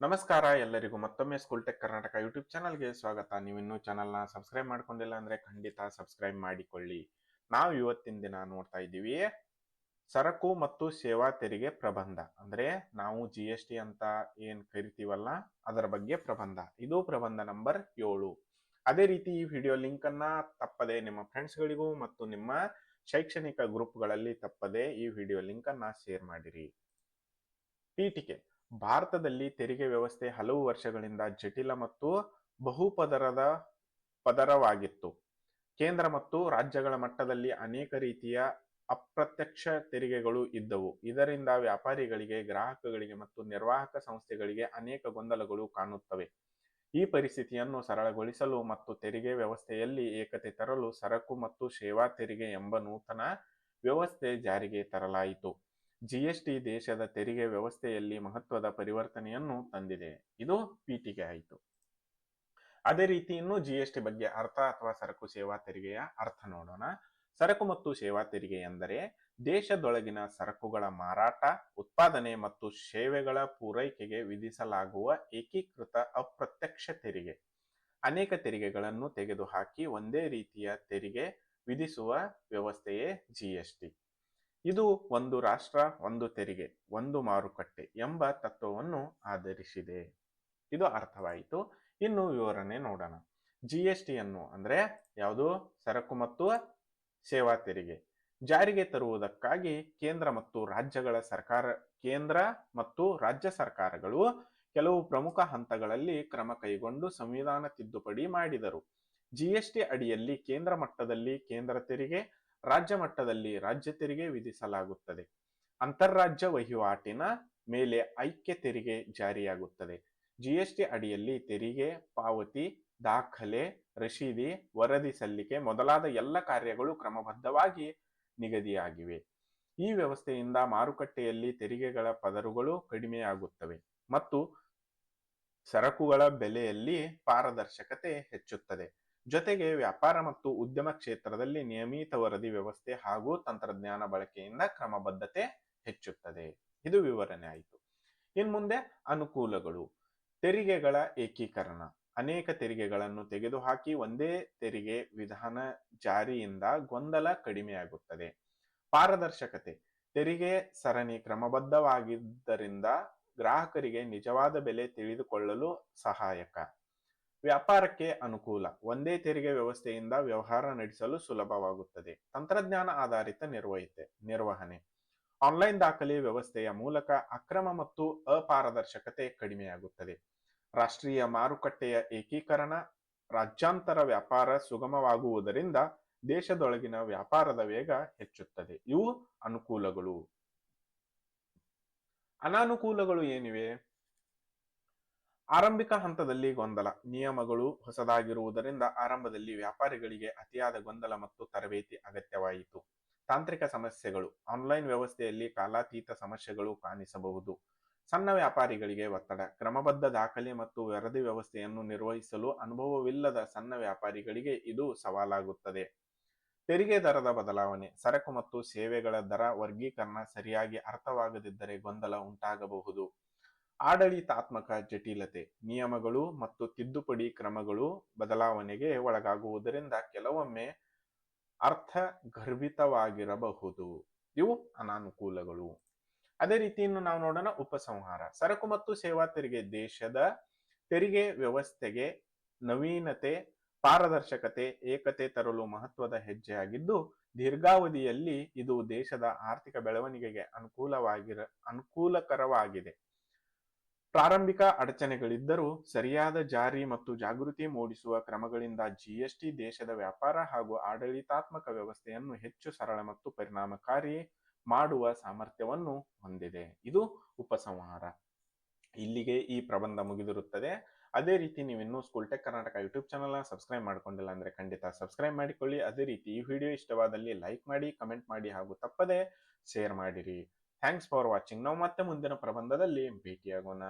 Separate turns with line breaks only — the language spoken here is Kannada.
ನಮಸ್ಕಾರ ಎಲ್ಲರಿಗೂ ಮತ್ತೊಮ್ಮೆ ಸ್ಕೂಲ್ ಟೆಕ್ ಕರ್ನಾಟಕ ಯೂಟ್ಯೂಬ್ ಚಾನಲ್ಗೆ ಸ್ವಾಗತ. ನೀವು ಇನ್ನೂ ಚಾನಲ್ನ ಸಬ್ಸ್ಕ್ರೈಬ್ ಮಾಡ್ಕೊಂಡಿಲ್ಲ ಅಂದ್ರೆ ಖಂಡಿತ ಸಬ್ಸ್ಕ್ರೈಬ್ ಮಾಡಿಕೊಳ್ಳಿ. ನಾವು ಇವತ್ತಿನ ದಿನ ನೋಡ್ತಾ ಇದ್ದೀವಿ ಸರಕು ಮತ್ತು ಸೇವಾ ತೆರಿಗೆ ಪ್ರಬಂಧ. ಅಂದ್ರೆ ನಾವು ಜಿ ಎಸ್ ಟಿ ಅಂತ ಏನು ಕರಿತೀವಲ್ಲ, ಅದರ ಬಗ್ಗೆ ಪ್ರಬಂಧ. ಇದು ಪ್ರಬಂಧ ನಂಬರ್ ಏಳು. ಅದೇ ರೀತಿ ಈ ವಿಡಿಯೋ ಲಿಂಕ್ ಅನ್ನ ತಪ್ಪದೆ ನಿಮ್ಮ ಫ್ರೆಂಡ್ಸ್ಗಳಿಗೂ ಮತ್ತು ನಿಮ್ಮ ಶೈಕ್ಷಣಿಕ ಗ್ರೂಪ್ಗಳಲ್ಲಿ ತಪ್ಪದೆ ಈ ವಿಡಿಯೋ ಲಿಂಕ್ ಅನ್ನ ಶೇರ್ ಮಾಡಿರಿ. ಪೀಠಿಕೆ ಭಾರತದಲ್ಲಿ ತೆರಿಗೆ ವ್ಯವಸ್ಥೆ ಹಲವು ವರ್ಷಗಳಿಂದ ಜಟಿಲ ಮತ್ತು ಬಹುಪದರದ ಪದರವಾಗಿತ್ತು. ಕೇಂದ್ರ ಮತ್ತು ರಾಜ್ಯಗಳ ಮಟ್ಟದಲ್ಲಿ ಅನೇಕ ರೀತಿಯ ಅಪ್ರತ್ಯಕ್ಷ ತೆರಿಗೆಗಳು ಇದ್ದವು. ಇದರಿಂದ ವ್ಯಾಪಾರಿಗಳಿಗೆ, ಗ್ರಾಹಕಗಳಿಗೆ ಮತ್ತು ನಿರ್ವಾಹಕ ಸಂಸ್ಥೆಗಳಿಗೆ ಅನೇಕ ಗೊಂದಲಗಳು ಕಾಣುತ್ತವೆ. ಈ ಪರಿಸ್ಥಿತಿಯನ್ನು ಸರಳಗೊಳಿಸಲು ಮತ್ತು ತೆರಿಗೆ ವ್ಯವಸ್ಥೆಯಲ್ಲಿ ಏಕತೆ ತರಲು ಸರಕು ಮತ್ತು ಸೇವಾ ತೆರಿಗೆ ಎಂಬ ನೂತನ ವ್ಯವಸ್ಥೆ ಜಾರಿಗೆ ತರಲಾಯಿತು. ಜಿಎಸ್ಟಿ ದೇಶದ ತೆರಿಗೆ ವ್ಯವಸ್ಥೆಯಲ್ಲಿ ಮಹತ್ವದ ಪರಿವರ್ತನೆಯನ್ನು ತಂದಿದೆ. ಇದು ಪೀಠಿಗೆ ಆಯಿತು. ಅದೇ ರೀತಿ ಇನ್ನು ಜಿಎಸ್ಟಿ ಬಗ್ಗೆ ಅರ್ಥ ಅಥವಾ ಸರಕು ಸೇವಾ ತೆರಿಗೆಯ ಅರ್ಥ ನೋಡೋಣ. ಸರಕು ಮತ್ತು ಸೇವಾ ತೆರಿಗೆ ಎಂದರೆ ದೇಶದೊಳಗಿನ ಸರಕುಗಳ ಮಾರಾಟ, ಉತ್ಪಾದನೆ ಮತ್ತು ಸೇವೆಗಳ ಪೂರೈಕೆಗೆ ವಿಧಿಸಲಾಗುವ ಏಕೀಕೃತ ಅಪ್ರತ್ಯಕ್ಷ ತೆರಿಗೆ. ಅನೇಕ ತೆರಿಗೆಗಳನ್ನು ತೆಗೆದುಹಾಕಿ ಒಂದೇ ರೀತಿಯ ತೆರಿಗೆ ವಿಧಿಸುವ ವ್ಯವಸ್ಥೆಯೇ ಜಿಎಸ್ಟಿ ಇದು ಒಂದು ರಾಷ್ಟ್ರ, ಒಂದು ತೆರಿಗೆ, ಒಂದು ಮಾರುಕಟ್ಟೆ ಎಂಬ ತತ್ವವನ್ನು ಆಧರಿಸಿದೆ. ಇದು ಅರ್ಥವಾಯಿತು. ಇನ್ನು ವಿವರಣೆ ನೋಡೋಣ. ಜಿ ಎಸ್ ಟಿಯನ್ನು ಅಂದ್ರೆ ಯಾವುದು? ಸರಕು ಮತ್ತು ಸೇವಾ ತೆರಿಗೆ. ಜಾರಿಗೆ ತರುವುದಕ್ಕಾಗಿ ಕೇಂದ್ರ ಮತ್ತು ರಾಜ್ಯಗಳ ಸರ್ಕಾರ, ಕೇಂದ್ರ ಮತ್ತು ರಾಜ್ಯ ಸರ್ಕಾರಗಳು ಕೆಲವು ಪ್ರಮುಖ ಹಂತಗಳಲ್ಲಿ ಕ್ರಮ ಕೈಗೊಂಡು ಸಂವಿಧಾನ ತಿದ್ದುಪಡಿ ಮಾಡಿದರು. ಜಿಎಸ್ಟಿ ಅಡಿಯಲ್ಲಿ ಕೇಂದ್ರ ಮಟ್ಟದಲ್ಲಿ ಕೇಂದ್ರ ತೆರಿಗೆ ರಾಜ್ಯ ಮಟ್ಟದಲ್ಲಿ ರಾಜ್ಯ ತೆರಿಗೆ ವಿಧಿಸಲಾಗುತ್ತದೆ. ಅಂತಾರಾಜ್ಯ ವಹಿವಾಟಿನ ಮೇಲೆ ಐಕ್ಯ ತೆರಿಗೆ ಜಾರಿಯಾಗುತ್ತದೆ. ಜಿಎಸ್ಟಿ ಅಡಿಯಲ್ಲಿ ತೆರಿಗೆ, ಪಾವತಿ, ದಾಖಲೆ, ರಶೀದಿ, ವರದಿ ಸಲ್ಲಿಕೆ ಮೊದಲಾದ ಎಲ್ಲ ಕಾರ್ಯಗಳು ಕ್ರಮಬದ್ಧವಾಗಿ ನಿಗದಿಯಾಗಿವೆ. ಈ ವ್ಯವಸ್ಥೆಯಿಂದ ಮಾರುಕಟ್ಟೆಯಲ್ಲಿ ತೆರಿಗೆಗಳ ಪದರುಗಳು ಕಡಿಮೆಯಾಗುತ್ತವೆ ಮತ್ತು ಸರಕುಗಳ ಬೆಲೆಯಲ್ಲಿ ಪಾರದರ್ಶಕತೆ ಹೆಚ್ಚುತ್ತದೆ. ಜೊತೆಗೆ ವ್ಯಾಪಾರ ಮತ್ತು ಉದ್ಯಮ ಕ್ಷೇತ್ರದಲ್ಲಿ ನಿಯಮಿತ ವರದಿ ವ್ಯವಸ್ಥೆ ಹಾಗೂ ತಂತ್ರಜ್ಞಾನ ಬಳಕೆಯಿಂದ ಕ್ರಮಬದ್ಧತೆ ಹೆಚ್ಚುತ್ತದೆ. ಇದು ವಿವರಣೆ ಆಯಿತು. ಇನ್ ಮುಂದೆ ಅನುಕೂಲಗಳು. ತೆರಿಗೆಗಳ ಏಕೀಕರಣ. ಅನೇಕ ತೆರಿಗೆಗಳನ್ನು ತೆಗೆದುಹಾಕಿ ಒಂದೇ ತೆರಿಗೆ ವಿಧಾನ ಜಾರಿಯಿಂದ ಗೊಂದಲ ಕಡಿಮೆಯಾಗುತ್ತದೆ. ಪಾರದರ್ಶಕತೆ. ತೆರಿಗೆ ಸರಣಿ ಕ್ರಮಬದ್ಧವಾಗಿದ್ದರಿಂದ ಗ್ರಾಹಕರಿಗೆ ನಿಜವಾದ ಬೆಲೆ ತಿಳಿದುಕೊಳ್ಳಲು ಸಹಾಯಕ. ವ್ಯಾಪಾರಕ್ಕೆ ಅನುಕೂಲ. ಒಂದೇ ತೆರಿಗೆ ವ್ಯವಸ್ಥೆಯಿಂದ ವ್ಯವಹಾರ ನಡೆಸಲು ಸುಲಭವಾಗುತ್ತದೆ. ತಂತ್ರಜ್ಞಾನ ಆಧಾರಿತ ನಿರ್ವಹಿತೆ, ನಿರ್ವಹಣೆ. ಆನ್ಲೈನ್ ದಾಖಲೆ ವ್ಯವಸ್ಥೆಯ ಮೂಲಕ ಅಕ್ರಮ ಮತ್ತು ಅಪಾರದರ್ಶಕತೆ ಕಡಿಮೆಯಾಗುತ್ತದೆ. ರಾಷ್ಟ್ರೀಯ ಮಾರುಕಟ್ಟೆಯ ಏಕೀಕರಣ, ರಾಜ್ಯಾಂತರ ವ್ಯಾಪಾರ ಸುಗಮವಾಗುವುದರಿಂದ ದೇಶದೊಳಗಿನ ವ್ಯಾಪಾರದ ವೇಗ ಹೆಚ್ಚುತ್ತದೆ. ಇವು ಅನುಕೂಲಗಳು. ಅನಾನುಕೂಲಗಳು ಏನಿವೆ? ಆರಂಭಿಕ ಹಂತದಲ್ಲಿ ಗೊಂದಲ. ನಿಯಮಗಳು ಹೊಸದಾಗಿರುವುದರಿಂದ ಆರಂಭದಲ್ಲಿ ವ್ಯಾಪಾರಿಗಳಿಗೆ ಅತಿಯಾದ ಗೊಂದಲ ಮತ್ತು ತರಬೇತಿ ಅಗತ್ಯವಾಯಿತು. ತಾಂತ್ರಿಕ ಸಮಸ್ಯೆಗಳು. ಆನ್ಲೈನ್ ವ್ಯವಸ್ಥೆಯಲ್ಲಿ ಕಾಲಾತೀತ ಸಮಸ್ಯೆಗಳು ಕಾಣಿಸಬಹುದು. ಸಣ್ಣ ವ್ಯಾಪಾರಿಗಳಿಗೆ ಒತ್ತಡ. ಕ್ರಮಬದ್ಧ ದಾಖಲೆ ಮತ್ತು ವರದಿ ವ್ಯವಸ್ಥೆಯನ್ನು ನಿರ್ವಹಿಸಲು ಅನುಭವವಿಲ್ಲದ ಸಣ್ಣ ವ್ಯಾಪಾರಿಗಳಿಗೆ ಇದು ಸವಾಲಾಗುತ್ತದೆ. ತೆರಿಗೆ ದರದ ಬದಲಾವಣೆ. ಸರಕು ಮತ್ತು ಸೇವೆಗಳ ದರ ವರ್ಗೀಕರಣ ಸರಿಯಾಗಿ ಅರ್ಥವಾಗದಿದ್ದರೆ ಗೊಂದಲ ಉಂಟಾಗಬಹುದು. ಆಡಳಿತಾತ್ಮಕ ಜಟಿಲತೆ, ನಿಯಮಗಳು ಮತ್ತು ತಿದ್ದುಪಡಿ ಕ್ರಮಗಳು ಬದಲಾವಣೆಗೆ ಒಳಗಾಗುವುದರಿಂದ ಕೆಲವೊಮ್ಮೆ ಅರ್ಥ ಗರ್ಭಿತವಾಗಿರಬಹುದು ಇವು ಅನಾನುಕೂಲಗಳು. ಅದೇ ರೀತಿ ಇನ್ನು ನಾವು ನೋಡೋಣ ಉಪಸಂಹಾರ. ಸರಕು ಮತ್ತು ಸೇವಾ ತೆರಿಗೆ, ದೇಶದ ತೆರಿಗೆ ವ್ಯವಸ್ಥೆಗೆ ನವೀನತೆ, ಪಾರದರ್ಶಕತೆ, ಏಕತೆ ತರಲು ಮಹತ್ವದ ಹೆಜ್ಜೆಯಾಗಿದ್ದು, ದೀರ್ಘಾವಧಿಯಲ್ಲಿ ಇದು ದೇಶದ ಆರ್ಥಿಕ ಬೆಳವಣಿಗೆಗೆ ಅನುಕೂಲವಾಗಿರ, ಅನುಕೂಲಕರವಾಗಿದೆ. ಪ್ರಾರಂಭಿಕ ಅಡಚಣೆಗಳಿದ್ದರೂ ಸರಿಯಾದ ಜಾರಿ ಮತ್ತು ಜಾಗೃತಿ ಮೂಡಿಸುವ ಕ್ರಮಗಳಿಂದ ಜಿಎಸ್ಟಿ ದೇಶದ ವ್ಯಾಪಾರ ಹಾಗೂ ಆಡಳಿತಾತ್ಮಕ ವ್ಯವಸ್ಥೆಯನ್ನು ಹೆಚ್ಚು ಸರಳ ಮತ್ತು ಪರಿಣಾಮಕಾರಿ ಮಾಡುವ ಸಾಮರ್ಥ್ಯವನ್ನು ಹೊಂದಿದೆ. ಇದು ಉಪಸಂಹಾರ. ಇಲ್ಲಿಗೆ ಈ ಪ್ರಬಂಧ ಮುಗಿದಿರುತ್ತದೆ. ಅದೇ ರೀತಿ ನೀವು ಇನ್ನೂ school tech Karnataka YouTube channel subscribe ಮಾಡ್ಕೊಂಡಿಲ್ಲ ಅಂದ್ರೆ ಖಂಡಿತ ಸಬ್ಸ್ಕ್ರೈಬ್ ಮಾಡಿಕೊಳ್ಳಿ. ಅದೇ ರೀತಿ ಈ ವಿಡಿಯೋ ಇಷ್ಟವಾದಲ್ಲಿ ಲೈಕ್ ಮಾಡಿ ಕಮೆಂಟ್ ಮಾಡಿ ಹಾಗೂ ತಪ್ಪದೆ ಶೇರ್ ಮಾಡಿರಿ. ಥ್ಯಾಂಕ್ಸ್ ಫಾರ್ ವಾಚಿಂಗ್ ನಾವು ಮತ್ತೆ ಮುಂದಿನ ಪ್ರಬಂಧದಲ್ಲಿ ಭೇಟಿಯಾಗೋಣ.